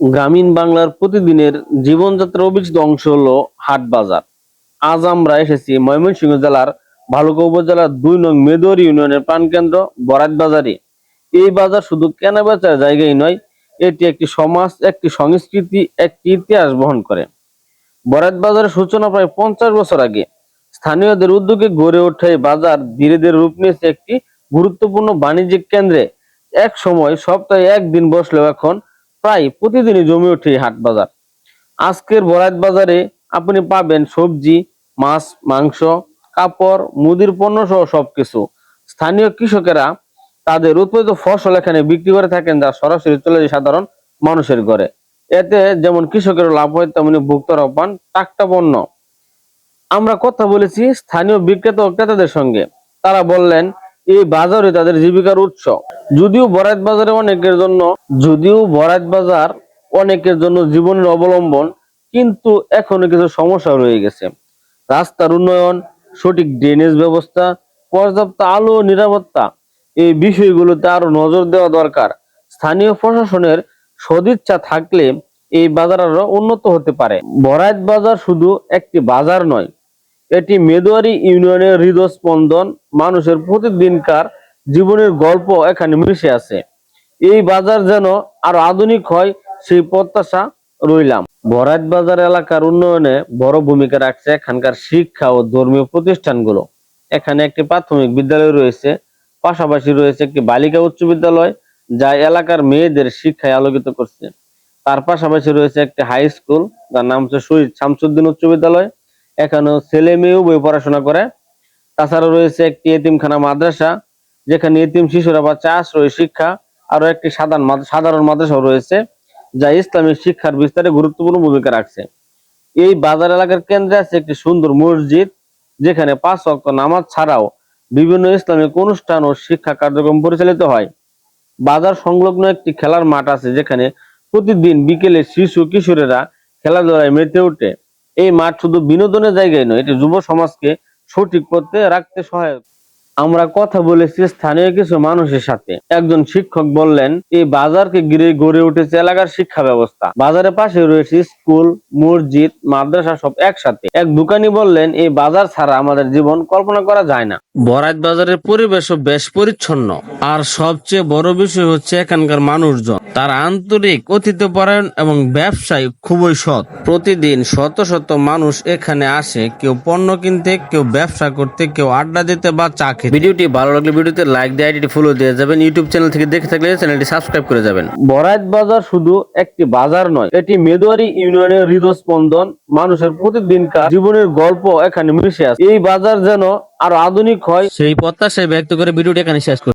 গ্রামীণ বাংলার প্রতিদিনের জীবনযাত্রার অভিজিত অংশ হলো হাট বাজার। আজ আমরা এসেছি ময়মনসিংহ জেলার ভালুকা উপজেলার দুই নং মেদুয়ার ইউনিয়নের প্রাণকেন্দ্র বরাত বাজারে। এই বাজার শুধু কেনা বেচার জায়গায় নয়, এটি একটি সমাজ, একটি সংস্কৃতি, একটি ইতিহাস বহন করে। বরাত বাজারের সূচনা প্রায় পঞ্চাশ বছর আগে। স্থানীয়দের উদ্যোগে গড়ে ওঠা বাজার। ধীরে ধীরে রূপ নিয়েছে একটি গুরুত্বপূর্ণ বাণিজ্যিক কেন্দ্রে। এক সময় সপ্তাহে একদিন বসলেও এখন প্রায় প্রতিদিনই জমে ওঠে হাট বাজার। আজকের বরাত বাজারে আপনি পাবেন সবজি, মাছ, মাংস, কাপড়, মুদির পণ্য সহ সবকিছু। স্থানীয় কৃষকেরা তাদের উৎপাদিত ফসল এখানে বিক্রি করে থাকেন যা সরাসরি চলে যায় সাধারণ মানুষের ঘরে। এতে যেমন কৃষকের লাভ হয়, তেমনি ভোক্তারাও পান টাটকা পণ্য। আমরা কথা বলেছি স্থানীয় বিক্রেতা ও ক্রেতাদের সঙ্গে। তারা বললেন এই বাজারে তাদের জীবিকার উৎস। যদিও বরাত বাজারে অনেকের জন্য, যদিও বরাত বাজার অনেকের জন্য জীবনের অবলম্বন, কিন্তু এখনও কিছু সমস্যা রয়ে গেছে। রাস্তার উন্নয়ন, সঠিক ড্রেনেজ ব্যবস্থা, পর্যাপ্ত আলো নিরাপত্তা, এই বিষয়গুলোতে আরও নজর দেওয়া দরকার। স্থানীয় প্রশাসনের সদিচ্ছা থাকলে এই বাজার আরও উন্নত হতে পারে। বরাত বাজার শুধু একটি বাজার নয় এটি মেদুয়ারি ইউনিয়নের হৃদস্পন্দন, মানুষের প্রতিদিনকার জীবনের গল্প এখানে মিশে আছে। এই বাজার যেন আরও আধুনিক হয়, সেই প্রত্যাশা রইলাম। বরাত বাজার এলাকার উন্নয়নে বড় ভূমিকা রাখছে এখানকার শিক্ষা ও ধর্মীয় প্রতিষ্ঠানগুলো। এখানে একটি প্রাথমিক বিদ্যালয় রয়েছে, পাশাপাশি রয়েছে একটি বালিকা উচ্চ বিদ্যালয়, যা এলাকার মেয়েদের শিক্ষায় আলোকিত করছে। তার পাশাপাশি রয়েছে একটি হাই স্কুল, যার নাম হচ্ছে শহীদ শামসুদ্দিন উচ্চ বিদ্যালয়। এখানেও ছেলে মেয়েও বই পড়াশোনা করে। তাছাড়া রয়েছে একটি এতিমখানা মাদ্রাসা, যেখানে এতিম শিশুরা বা চাষ আশ্রয় শিক্ষা আরও একটি সাধারণ সাধারণ মাদ্রাসাও রয়েছে, যা ইসলামিক শিক্ষার বিস্তারে গুরুত্বপূর্ণ ভূমিকা রাখছে। এই বাজার এলাকার কেন্দ্রে আছে একটি সুন্দর মসজিদ, যেখানে পাঁচ ওয়াক্ত নামাজ ছাড়াও বিভিন্ন ইসলামিক অনুষ্ঠান ও শিক্ষা কার্যক্রম পরিচালিত হয়। বাজার সংলগ্ন একটি খেলার মাঠ আছে, যেখানে প্রতিদিন বিকেলে শিশু কিশোরেরা খেলাধুলায় মেতে ওঠে। এই মাঠ শুধু বিনোদনের জায়গায় নয় এটি যুব সমাজকে সঠিক পথে রাখতে সহায়ক। আমরা কথা বলেছি স্থানীয় কিছু মানুষের সাথে। একজন শিক্ষক বললেন, এই বাজারকে ঘিরে গড়ে উঠেছে এলাকার শিক্ষা ব্যবস্থা। বাজারের পাশে রয়েছে স্কুল, মসজিদ, মাদ্রাসা সব একসাথে। এক দোকানি বললেন, এই বাজার ছাড়া আমাদের জীবন কল্পনা করা যায় না। বরাত বাজারের পরিবেশও বেশ পরিচ্ছন্ন। আর সবচেয়ে বড় বিষয় হচ্ছে এখানকার মানুষজন। তারা আন্তরিক অতিথ্যপরায়ণ এবং ব্যবসায়ী খুবই সৎ। প্রতিদিন শত শত মানুষ এখানে আসে। কেউ পণ্য কিনতে, কেউ ব্যবসা করতে, কেউ আড্ডা দিতে বা চা খেতে। ভিডিওটি ভালো লাগলে ভিডিওতে লাইক দিয়ে আইডিটি ফলো দিয়ে যাবেন। ইউটিউব চ্যানেল থেকে দেখে থাকলে চ্যানেলটি সাবস্ক্রাইব করে যাবেন। বরাইত বাজার শুধু একটি বাজার নয় এটি মেদুয়ারি ইউনিয়নের হৃদস্পন্দন মানুষের প্রতিদিনকার জীবনের গল্প এখানে মিশে আছে। এই বাজার যেন আরও আধুনিক হয়। সেই প্রত্যাশায় ব্যক্ত করে ভিডিওটি এখানে শেষ করছি